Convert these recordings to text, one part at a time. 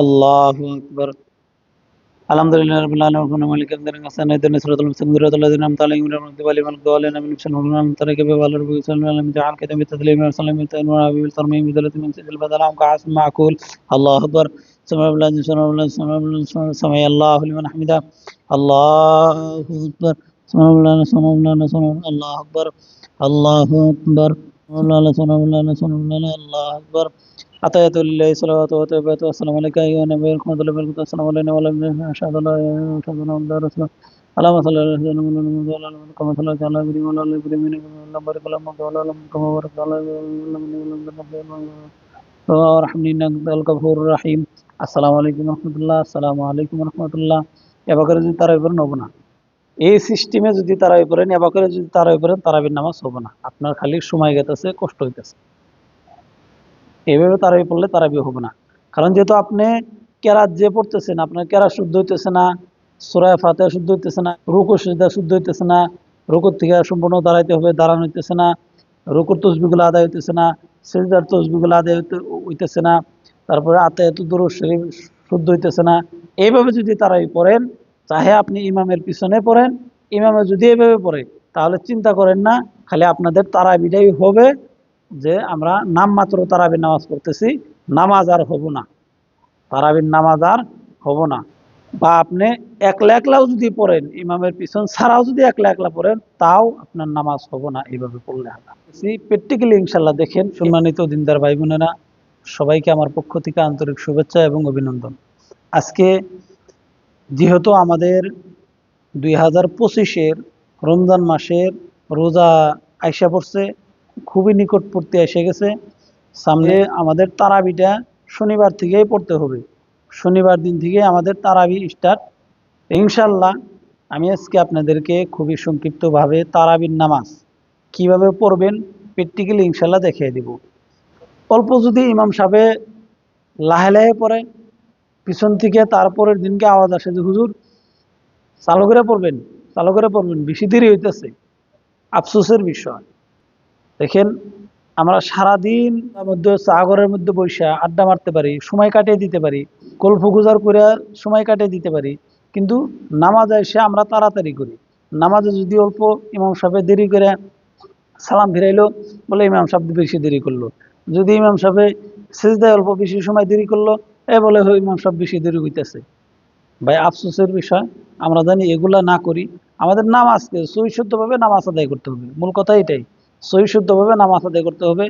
আল্লাহু আকবার আলহামদুলিল্লাহ রাব্বিল আলামিন মালিক আমদারিন হাসান আইদান সিরাতুল মুস্তাকিম সিরাতুল লাযিনা আনআমতা আলাইহিম গহাইরিল মাগদুবি আলাইহিম ওয়ালাদ-দাল্লিন আমিন ইবশাল হুরুন আমিন তারাকে বিবালার বি সাল্লাল্লাহু আলাইহি জাআল কিতাবি তাসলিম ওয়া সাল্লাম তানওয়ার আবিল তারমিম বিদালাত মিন সিজিল বাদালাম কাস মাকুল আল্লাহু আকবার সুবহান আল্লাহ সুবহান আল্লাহ সুবহান আল্লাহ সামাই আল্লাহু লিমান হামিদা আল্লাহু আকবার সুবহান আল্লাহ সুবহান আল্লাহ সুবহান আল্লাহু আকবার আল্লাহু আকবার আল্লাহু আকবার আল্লাহু আকবার যদি তারা এবারে নেব না এই সিস্টেমে যদি তারা এবারে নেবা যদি তারা এবারে তারাবির নামাজ হব না আপনার খালি সময় গেতেছে কষ্ট হইতেছে এইভাবে তারাবি পড়লে তারাবি হবে না। কারণ যেহেতু আপনি কেরাত যে পড়তেছেন, আপনার কেরাত শুদ্ধ হইতেছে না সুরায় ফাতে শুদ্ধ হইতেছে না, রুকু সুবিধা শুদ্ধ হইতেছে না, রুকুর থেকে সম্পূর্ণ দাঁড়াইতে হবে, দাঁড়ানো হইতেছে না, রুকুর তসবিগুলো আদায় হইতেছে না, সেজদার তসবিগুলো আদায় হইতেছে না, তারপরে আতে এত দূর শরীর শুদ্ধ হইতেছে না, এইভাবে যদি তারাই পড়েন, চাহে আপনি ইমামের পিছনে পড়েন ইমামে যদি এইভাবে পড়ে, তাহলে চিন্তা করেন না, খালি আপনাদের তারাবিটাই হবে যে আমরা নাম মাত্র তারাবির নামাজ পড়তেছি, নামাজ আর হব না। তারাবির নামাজ আর হব না। বা আপনি একলা একলাও যদি পড়েন, ইমামের পিছন ছাড়াও যদি একলা একলা পড়েন, তাও আপনার নামাজ হব না এইভাবে পড়লে প্র্যাকটিক্যালি ইনশাল্লাহ দেখেন, সম্মানিত দিনদার ভাই বোনেরা সবাইকে আমার পক্ষ থেকে আন্তরিক শুভেচ্ছা এবং অভিনন্দন। আজকে যেহেতু আমাদের দুই হাজার পঁচিশের রমজান মাসের রোজা আইসা পড়ছে খুবই নিকটবর্তী এসে গেছে। সামনে আমাদের তারাবিটা শনিবার থেকেই পড়তে হবে। শনিবার দিন থেকে আমাদের তারাবি স্টার্ট ইনশাল্লাহ আমি আজকে আপনাদেরকে খুবই সংক্ষিপ্তভাবে তারাবির নামাজ কীভাবে পড়বেন প্র্যাকটিক্যালি ইনশাল্লাহ দেখিয়ে দিব। অল্প যদি ইমাম সাহেবে লাহে লাহে পড়ে পিছন থেকে তারপরের দিনকে আওয়াজ আসে যে হুজুর চালু করে পড়বেন চালু করে পড়বেন বেশি দেরি হইতেছে। আফসোসের বিষয়। দেখেন, আমরা সারাদিন মধ্যে সাগরের মধ্যে বৈশা আড্ডা মারতে পারি, সময় কাটিয়ে দিতে পারি গল্প গুজার করে সময় কাটিয়ে দিতে পারি। কিন্তু নামাজ এসে আমরা তাড়াতাড়ি করি। নামাজে যদি অল্প ইমাম সাহেব দেরি করে সালাম ফিরাইলো, বলে ইমাম সাহেব বেশি দেরি করল। যদি ইমাম সাহেব সেজদায় অল্প বেশি সময় দেরি করল, এ বলে ইমাম সাহেব বেশি দেরি হইতেছে। ভাই, আফসোসের বিষয়, আমরা জানি এগুলা না করি। আমাদের নামাজকে সৈশুদ্ধভাবে নামাজ আদায় করতে হবে। মূল কথা এটাই। সহিশুদ্ধভাবে নামাজ আদায় করতে হবে।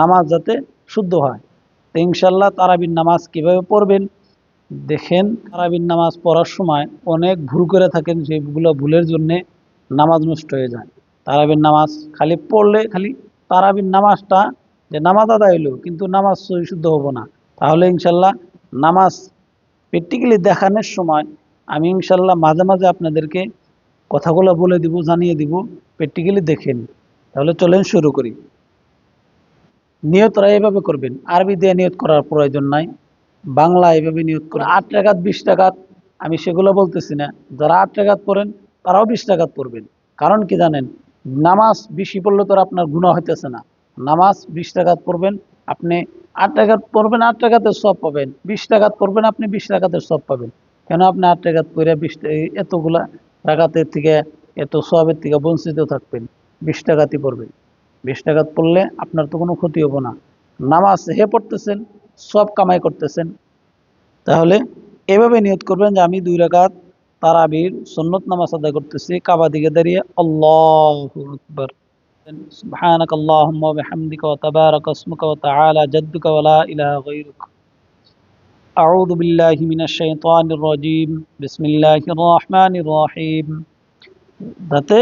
নামাজ যাতে শুদ্ধ হয়। তো ইনশাল্লাহ তারাবির নামাজ কীভাবে পড়বেন? দেখেন, তারাবির নামাজ পড়ার সময় অনেক ভুল করে থাকেন সেগুলো ভুলের জন্যে নামাজ নষ্ট হয়ে যায়। তারাবির নামাজ খালি পড়লে খালি তারাবির নামাজটা যে নামাজ আদায় হইল, কিন্তু নামাজ সহিশুদ্ধ হব না। তাহলে ইনশাল্লাহ নামাজ প্র্যাকটিক্যালি দেখানোর সময় আমি ইনশাল্লাহ মাঝে মাঝে আপনাদেরকে কথাগুলো বলে দিব, জানিয়ে দিব প্র্যাকটিক্যালি দেখেন। তাহলে চলেন শুরু করি। নিয়তরা এভাবে করবেন। আরবি দিয়ে নিয়ত করার প্রয়োজন নাই। বাংলা এভাবে নিয়ত করে আট টাকাত বিশ টাকাত আমি সেগুলো বলতেছি না। যারা আট টাকাত পড়েন, তারাও বিশ টাকাত পড়বেন। কারণ কি জানেন? নামাজ বেশি পড়লে তো আপনার গুণা হইতেছে না। নামাজ বিশ টাকাত পড়বেন, আপনি আট টাকাত পড়বেন, আট টাকাতে সব পাবেন। বিশ টাকাত পড়বেন, আপনি বিশ টাকাতে সব পাবেন। কেন আপনি আট টাকাত পড়ে বিশ এতগুলা টাকাতের থেকে, এত সবের থেকে বঞ্চিত থাকবেন? বিশ টাকাতে পড়বেন বিশ টাকাত পড়লে আপনার তো কোনো ক্ষতি হবো না নামাজ হে পড়তেছেন সব কামাই করতেছেন তাহলে এভাবে নিয়ত করবেন যে আমি দুই রাকাত তারাবির সন্নত নামাজ আদায় করতেছি কাবা দিকে দাঁড়িয়ে আল্লাহ আকবর سبحانك اللهم وبحمدك وتبارك اسمك وتعالى جدك ولا إله غيرك أعوذ بالله من الشيطان الرجيم بسم الله الرحمن الرحيم যাতে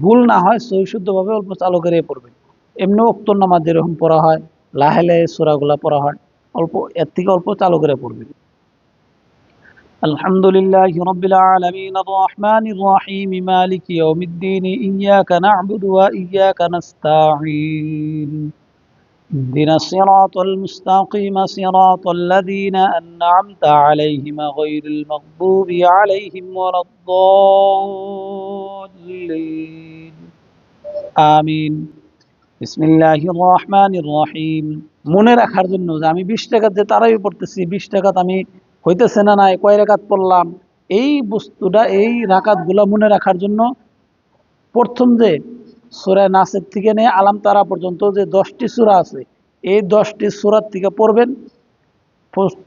ভুল না হয় সহিশুদ্ধভাবে অল্প চালু করে পড়বেন এমনি অক্তর নামাজ যেরকম পড়া হয় লাহে লাহে সোরাগুলা পড়া হয় অল্প এর থেকে অল্প চালু করে পড়বেন الحمد لله رب العالمين الرحمن الرحيم مالك يوم الدين إياك نعبد وإياك نستعين اهدنا الصراط المستقيم صراط الذين أنعمت عليهم غير المغضوب عليهم ولا الضالين آمين বিসমিল্লাহ রহমান রহিম মনে রাখার জন্য যে আমি বিশ টাকা যে তারাই পড়তেছি বিশ টাকাত আমি হইতেছে না নাই কয় রেখাত পড়লাম এই বস্তুটা এই রাকাতগুলা মনে রাখার জন্য প্রথম যে সুরায় নাসের থেকে নিয়ে আলাম তারা পর্যন্ত যে দশটি সুরা আছে, এই দশটি সুরার থেকে পড়বেন।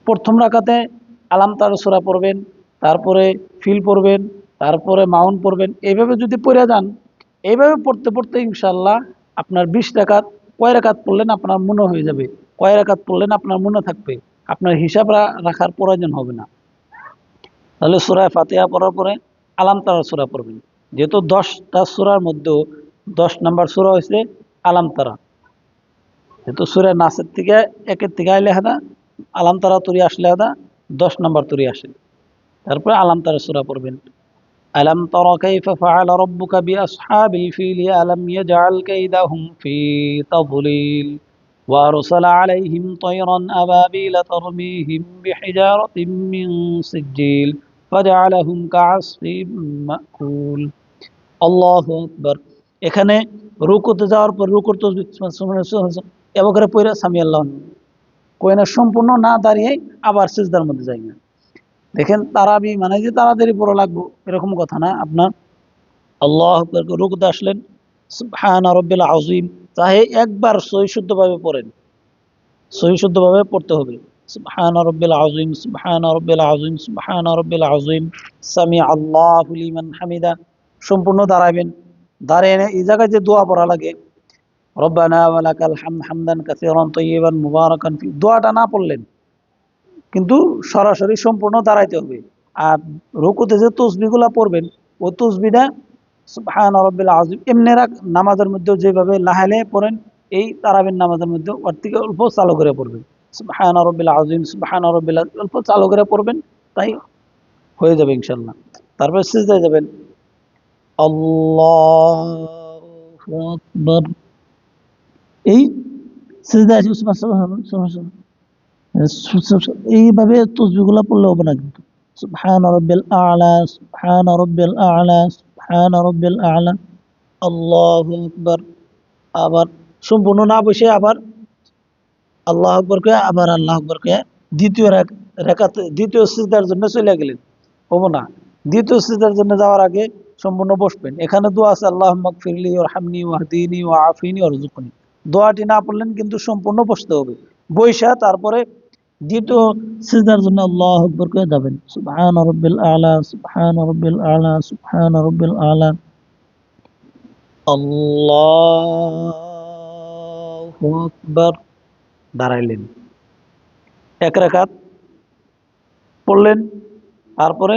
প্রথম রাখাতে আলাম তারা সুরা পড়বেন, তারপরে ফিল পড়বেন, তারপরে মাউন্ট পড়বেন। এইভাবে যদি পড়ে যান, এইভাবে পড়তে পড়তে ইনশাল্লাহ আপনার বিশ টাকাত কয় রেখাত পড়লেন আপনার মনে হয়ে যাবে। কয় রেখাত পড়লেন আপনার মনে থাকবে। আপনার হিসাব রাখার প্রয়োজন হবে না। তাহলে সুরায় ফাতেহা পড়ার পরে আলাম তারা সুরা পড়বেন। যেহেতু দশটা সুরার মধ্যেও দশ নাম্বার সুরা হয়েছে আলাম তারা যেহেতু সুরা নাচের থেকে একের থেকে আইলে হাদা আলাম তারা তরি আসলে হাদা দশ নাম্বার তরি আসে তারপরে আলাম তারা সুরা পড়বেন ألم تر كيف فعل ربك بأصحاب الفيل ألم يجعل كيدهم في تضليل وأرسل عليهم طيرا أبابيل ترميهم بحجارة من سجيل فجعلهم كعصف مأكول الله أكبر এখানে রুকুতে যাওয়ার পর রুকুর তো এবার পয়রা সামি আল্লাহ কোয়েনা সম্পূর্ণ না দাঁড়িয়ে আবার সিজদার মধ্যে যাই না। দেখেন তারাবি মানে যে তাড়াতাড়ি পড়া লাগবো, এরকম কথা না। আপনার আল্লাহ রুকুতে আসলেন হান রব্বিল আজিম চাহে একবার সহিশুদ্ধভাবে পড়েন। সহিশুদ্ধভাবে পড়তে হবে। সম্পূর্ণ দাঁড়াবেন দাঁড়িয়ে এই জায়গায় যে দোয়া পড়া লাগে। দোয়াটা না পড়লেন, কিন্তু সরাসরি সম্পূর্ণ দাঁড়াইতে হবে। আর রুকুতে যে তসবিগুলা পড়বেন, ও তসবিটা সুবহান রব্বিল আজিম এমনি রাখ, নামাজের মধ্যে যেভাবে লাহালে পড়েন, এই তারাবিন নামাজের মধ্যে ওর থেকে অল্প চালু করে পড়বেন। সুবহান রব্বিল আজিম সুবহান রব্বিল অল্প চালু করে পড়বেন, তাই হয়ে যাবে ইনশাল্লাহ তারপরে সিজদায় যাবেন। আল্লাহু আকবার। এই সিজদায় এইভাবে তসবিগুলো পড়লে হবে না কিন্তু। আবার সম্পূর্ণ না বসে আবার আল্লাহ আকবরকে আবার আল্লাহ আকবরকে দ্বিতীয় রেখাতে দ্বিতীয় সিজদার জন্য চলে গেলেন। হব না। দ্বিতীয় সিজদার জন্য যাওয়ার আগে সম্পূর্ণ বসবেন। এখানে দোয়া আছে আল্লাহ ফিরলি ওর হামনি ওয়াহদিনী ও আফিনি ওর জুকনি দোয়াটি না পড়লেন কিন্তু সম্পূর্ণ বসতে হবে। বৈশা তারপরে দ্বিতীয় সিজদার জন্য আল্লাহ আকবর করে যাবেন। সুবহান রব্বিল আলা, সুবহান রব্বিল আলা, সুবহান রব্বিল আলা। দাঁড়াইলেন। এক রাকাত পড়লেন, তারপরে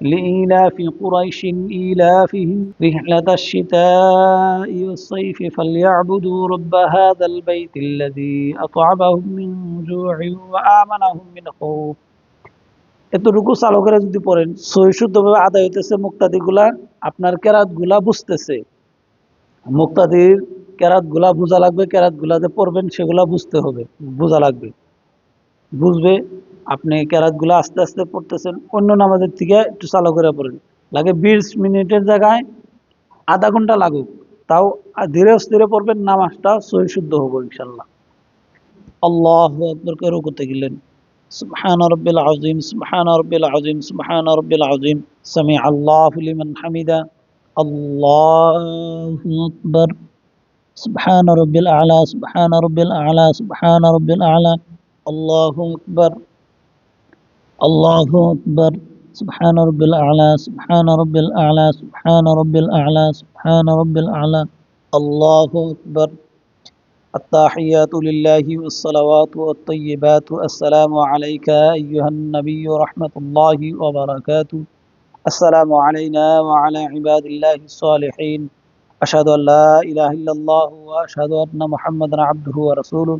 لإيلاف قريش إيلافهم رحلة الشتاء والصيف فليعبدوا رب هذا البيت الذي أطعمهم من جوع وآمنهم من خوف এতটুকু চালু করে যদি পড়েন সহিশুদ্ধভাবে আদায় হইতেছে মুক্তাদিগুলা আপনার কেরাত গুলা বুঝতেছে মুক্তাদির কেরাত গুলা বোঝা লাগবে কেরাত গুলা যে পড়বেন সেগুলা বুঝতে হবে বোঝা লাগবে বুঝবে আপনি ক্যারাতগুলো আস্তে আস্তে পড়তেছেন অন্য নামাজের থেকে একটু চালু করে পড়েন লাগে বিশ মিনিটের জায়গায় আধা ঘন্টা লাগুক তাও ধীরে স্থিরে পড়বেন নামাজটা সহি শুদ্ধ হবো ইনশাল্লাহ আল্লাহ আকবরকে করতে গেলেন سبحان رب العظيم سبحان رب العظيم سبحان رب العظيم سمع الله لمن حمده الله أكبر سبحان رب الأعلى سبحان رب الأعلى سبحان رب الأعلى الله أكبر الله أكبر سبحان رب الأعلى سبحان رب الأعلى سبحان رب الأعلى سبحان رب الأعلى. الله أكبر. التحيات لله والصلوات والطيبات. السلام عليك أيها النبي رحمة الله وبركاته. السلام علينا وعلى عباد الله الصالحين. أشهد أن لا إله إلا الله وأشهد أن محمدا عبده ورسوله.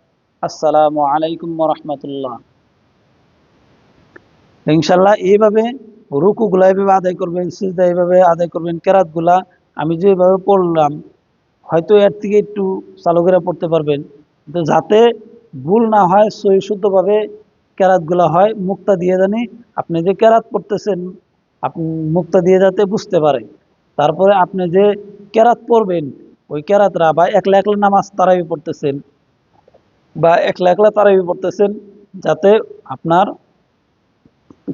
আসসালামু আলাইকুম রহমতুল্লাহ। ইনশাল্লাহ এইভাবে রুকুগুলা এইভাবে আদায় করবেন, সিজদা এইভাবে আদায় করবেন, কেরাতগুলা আমি যেভাবে পড়লাম, হয়তো এর থেকে একটু চালকেরা পড়তে পারবেন। যাতে ভুল না হয়, সহি শুদ্ধভাবে কেরাতগুলো হয়, মুক্তা দিয়ে জানি আপনি যে কেরাত পড়তেছেন আপনি মুক্তা দিয়ে যাতে বুঝতে পারে। তারপরে আপনি যে কেরাত পড়বেন, ওই কেরাতরা বা একলা একলা নামাজ তারাই পড়তেছেন বা একলা একলা তারাবি পড়তেছেন যাতে আপনার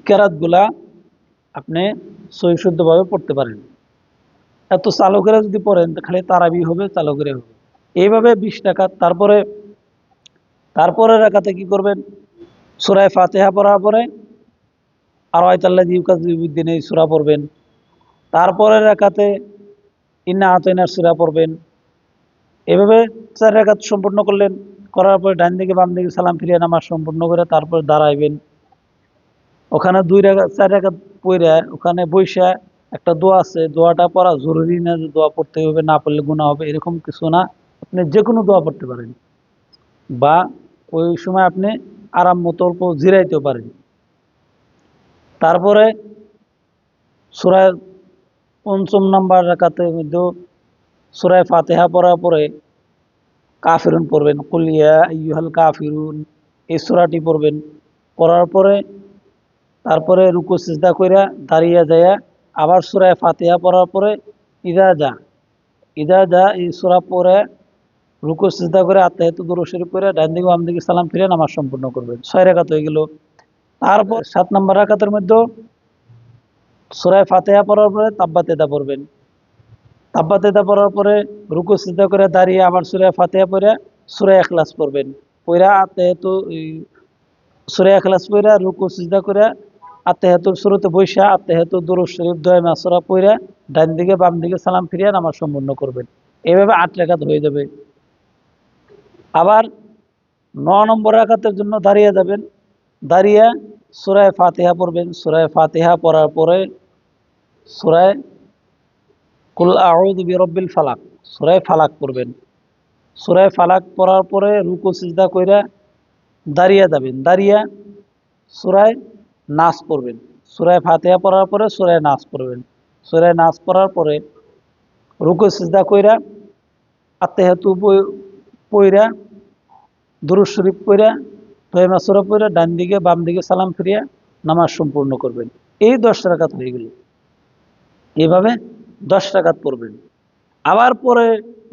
কেরাতগুলা আপনি সহি শুদ্ধভাবে পড়তে পারেন। এত চালু করে যদি পড়েন খালি তারাবি হবে চালকেরা হবে। এইভাবে বিশ টাকা তারপরে তারপরে রাখাতে কি করবেন? সুরায় ফাতেহা পড়ার পরে আর আয়তাল্লাহ দিনে সুরা পড়বেন। তারপরে রাখাতে ইন্না আতইনার সুরা পড়বেন। এভাবে চার রেখাত সম্পূর্ণ করলেন। করার পরে ডান দিকে, বাম দিকে সালাম ফিরিয়ে নামাজ সম্পূর্ণ করে তারপর দাঁড়াইবেন। ওখানে দুই রেখা, চার রেখা পইরা ওখানে বৈশা একটা দোয়া আছে, দোয়াটা পড়া জরুরি না যে দোয়া পড়তে হবে, না পড়লে গুণা হবে, এরকম কিছু না। আপনি যে কোনো দোয়া পড়তে পারেন। বা ওই সময় আপনি আরাম মতো অল্প জিরাইতেও পারেন। তারপরে সুরায় পঞ্চম নাম্বার রাখাতের মধ্যে সুরায় ফাতেহা পড়ার পরে কাফিরুন পড়বেন। কুলিয়া ইউহাল কাফিরুন। এই সুরাটি পড়বেন। পড়ার পরে, তারপরে রুকু, সিজদা কইরা দাঁড়িয়ে যায় আবার সুরায় ফাতিহা পড়ার পরে ইদা যা। ইদা যা, এই সুরা পরে রুকু, সিজদা করে আত্মাহিত দুরু শরীফ করে ডান দিকে বাম দিকে সালাম ফিরে নামাজ সম্পূর্ণ করবেন। ছয় রেখাত হয়ে গেল। তারপর সাত নম্বর রাখাতের মধ্যে সুরায় ফাতেহা পড়ার পরে তাব্বা তেদা পড়বেন। তাব্বা তেদা পড়ার পরে রুকু সিজদা করে দাঁড়িয়ে আবার সুরায় ফাতেহা পড়ে সুরায় এখলাস পড়বেন। পইরা আত্মাহিত সুরায় এখলাস পইরা রুকু সিজদা করে আত্মাহাতুর শুরুতে বৈশা আত্মাহাতুর দুরুদ শরীফ দয় মাসরা পইরা ডান দিকে বাম দিকে সালাম ফিরিয়ে নামাজ সম্পূর্ণ করবেন। এভাবে আট রেখাত হয়ে যাবে। আবার ন নম্বর রাখাতের জন্য দাঁড়িয়ে যাবেন। দাঁড়িয়ে সুরায় ফাতিহা পড়বেন। সুরায় ফাতিহা পড়ার পরে সুরায় কুল আউদ বিরব্বিল ফালাক। সুরায় ফালাক পড়বেন। সুরায় ফালাক পড়ার পরে রুকু, সিজদা কইরা দাঁড়িয়ে যাবেন। দাঁড়িয়ে সুরায় নাচ পড়বেন। সুরায় ফাতেহা পড়ার পরে সুরায় নাচ পড়বেন। সুরায় নাচ পড়ার পরে রুকু, সিজদা কইরা আত্মেহাতু পইরা দুরুদ শরীফ পইরা তহিমা সুরা পইরা ডান দিকে, বাম দিকে সালাম ফিরিয়া নামাজ সম্পূর্ণ করবেন। এই দশ টাকাত হয়ে গেল। এইভাবে দশ টাকাত পড়বেন। আবার পরে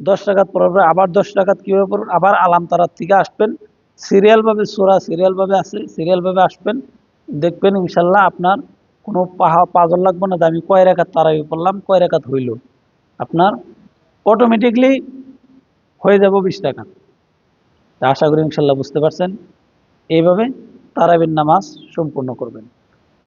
দশ টাকাত পড়ার আবার দশ টাকাত কীভাবে পড়বেন? আবার আলাম তারার থেকে আসবেন। সিরিয়ালভাবে সুরা সিরিয়ালভাবে আছে, সিরিয়ালভাবে আসবেন। দেখবেন ইনশাল্লাহ আপনার কোনো পাহা পাজল লাগবে না যে আমি কয় রেখাত তারাই পড়লাম, কয় রেখাত হইল। আপনার অটোমেটিকলি হয়ে যাব বিশ টাকা আশা করি ইনশাল্লাহ বুঝতে পারছেন। এইভাবে তারাবির নামাজ সম্পূর্ণ করবেন।